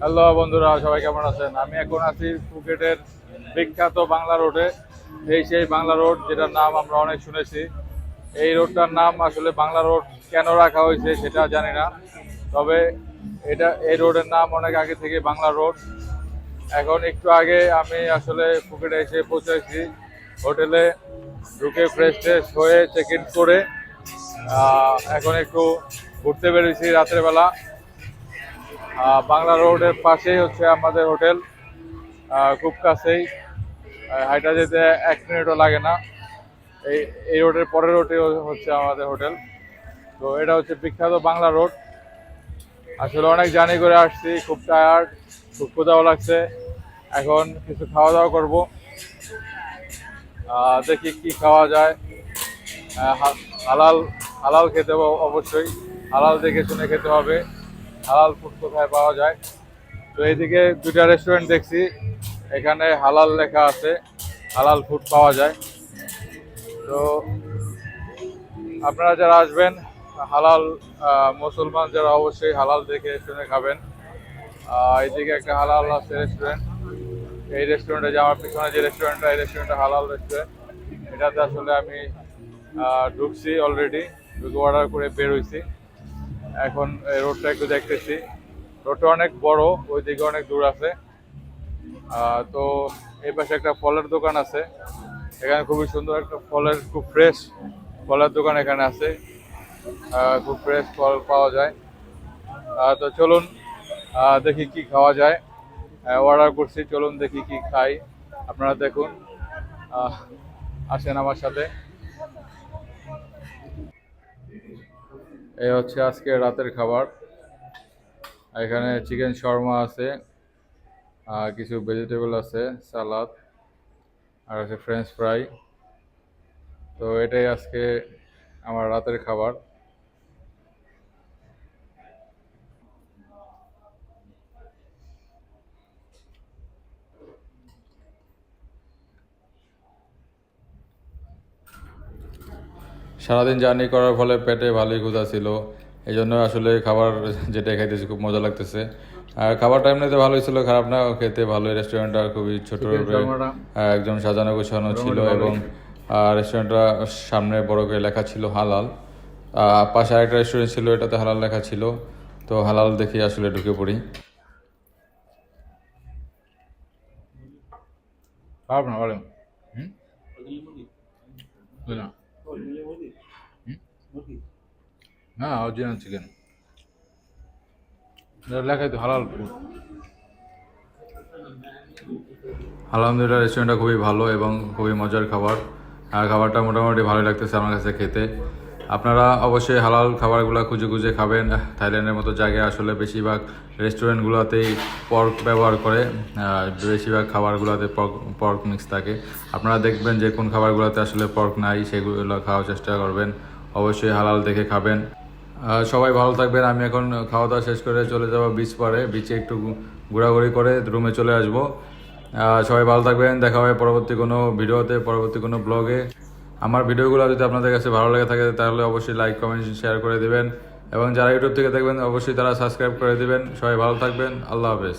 Hello বন্ধুরা, সবাই কেমন আছেন? আমি এখন আছি ফুকেটের বিখ্যাত বাংলা রোডে। এই সেই বাংলা রোড, যেটার নাম আমরা অনেক শুনেছি। এই রোডটার নাম আসলে বাংলা রোড কেন রাখা হয়েছে সেটা জানি না। তবে এটা, এই রোডের নাম অনেক আগে থেকে বাংলা রোড। এখন একটু আগে আমি আসলে ফুকেটে এসে পৌঁছেছি হোটেলে। ঢুকে ফ্রেশ ট্রেশ হয়ে চেক ইন করে এখন একটু ঘুরতে বেরিয়েছি রাতের বেলা রোডের পাশেই হচ্ছে আমাদের হোটেল। খুব কাছেই। হাইটা যেতে এক মিনিটও লাগে না। এই এই রোডের পরের রোডে হচ্ছে আমাদের হোটেল। তো এটা হচ্ছে বিখ্যাত বাংলা রোড। আসলে অনেক জার্নি করে আসছি, খুব টায়ার্ড খুব ক্ষুদাও লাগছে। এখন কিছু খাওয়া দাওয়া করব দেখি কি খাওয়া যায়। হালাল হালাল খেতে অবশ্যই। হালাল দেখে শুনে খেতে হবে। হালাল ফুড কোথায় পাওয়া যায়। তো এইদিকে দুইটা রেস্টুরেন্ট দেখছি। এখানে হালাল লেখা আছে, হালাল ফুড পাওয়া যায়। তো আপনারা যারা আসবেন, হালাল মুসলমান যারা অবশ্যই হালাল দেখে শুনে খাবেন। এইদিকে একটা হালাল আছে রেস্টুরেন্ট এই রেস্টুরেন্টে যে আমার পিছনে যে রেস্টুরেন্টটা এই রেস্টুরেন্টটা হালাল রেস্টুরেন্ট এটাতে আসলে আমি ঢুকছি অলরেডি ঢুকে অর্ডার করে বের হয়েছি এখন এই রোডটা একটু দেখতেছি। রোডটা অনেক বড়, ওইদিকে অনেক দূর আছে। তো এই পাশে একটা ফলের দোকান আছে। এখানে খুবই সুন্দর একটা ফলের, খুব ফ্রেশ ফলের দোকান এখানে আছে। খুব ফ্রেশ ফল পাওয়া যায়। তো চলুন দেখি কি খাওয়া যায়। অর্ডার করছি, চলুন দেখি কি খাই। আপনারা দেখুন। আসেন আমার সাথে। এই হচ্ছে আজকে রাতের খাবার। এখানে চিকেন শর্মা আছে, আর কিছু ভেজিটেবল আছে, সালাদ, আর আছে ফ্রেঞ্চ ফ্রাই তো এটাই আজকে আমার রাতের খাবার। সারাদিন জার্নি করার ফলে পেটে ভালোই ক্ষুধা ছিল। এই জন্য আসলে খাবার যেটা খাইতেছি খুব মজা লাগতেছে। আর খাবারটা এমনিতে ভালোই ছিল খারাপ না খেতে ভালোই। রেস্টুরেন্টটা খুবই ছোট? আহ, একদম সাজানো গোছানো ছিল। এবং রেস্টুরেন্টটা সামনে বড় করে লেখা ছিল হালাল। পাশে আরেকটা রেস্টুরেন্ট ছিল এটাতে হালাল লেখা ছিল। তো হালাল দেখে আসলে ঢুকে পড়ি। খারাপ না বলেন হুম? হ্যাঁ অরিজিনাল চিকেন লেখাই তো হালাল ফুড আলহামদুলিল্লাহ রেস্টুরেন্টটা খুবই ভালো এবং খুবই মজার খাবার। আর খাবারটা মোটামুটি ভালোই লাগতেছে আমার কাছে খেতে। আপনারা অবশ্যই হালাল খাবারগুলো খুঁজে খুঁজে খাবেন। থাইল্যান্ডের মতো জায়গায় আসলে বেশিরভাগ রেস্টুরেন্টগুলোতেই পর্ক ব্যবহার করে। বেশিরভাগ খাবারগুলোতে পর্ক পর্ক মিক্স থাকে। আপনারা দেখবেন যে কোন খাবারগুলোতে আসলে পর্ক নাই, সেগুলো খাওয়ার চেষ্টা করবেন। অবশ্যই হালাল দেখে খাবেন। সবাই ভালো থাকবেন। আমি এখন খাওয়া দাওয়া শেষ করে চলে যাব বিচ পারে বিচে একটু ঘোরাঘুরি করে রুমে চলে আসব। সবাই ভালো থাকবেন। দেখা হবে পরবর্তী কোনো ভিডিওতে, পরবর্তী কোনো ব্লগে আমার ভিডিওগুলো যদি আপনাদের কাছে ভালো লেগে থাকে, তাহলে অবশ্যই লাইক কমেন্ট শেয়ার করে দেবেন। এবং যারা ইউটিউব থেকে দেখবেন, অবশ্যই তারা সাবস্ক্রাইব করে দেবেন। সবাই ভালো থাকবেন। আল্লাহ হাফেজ।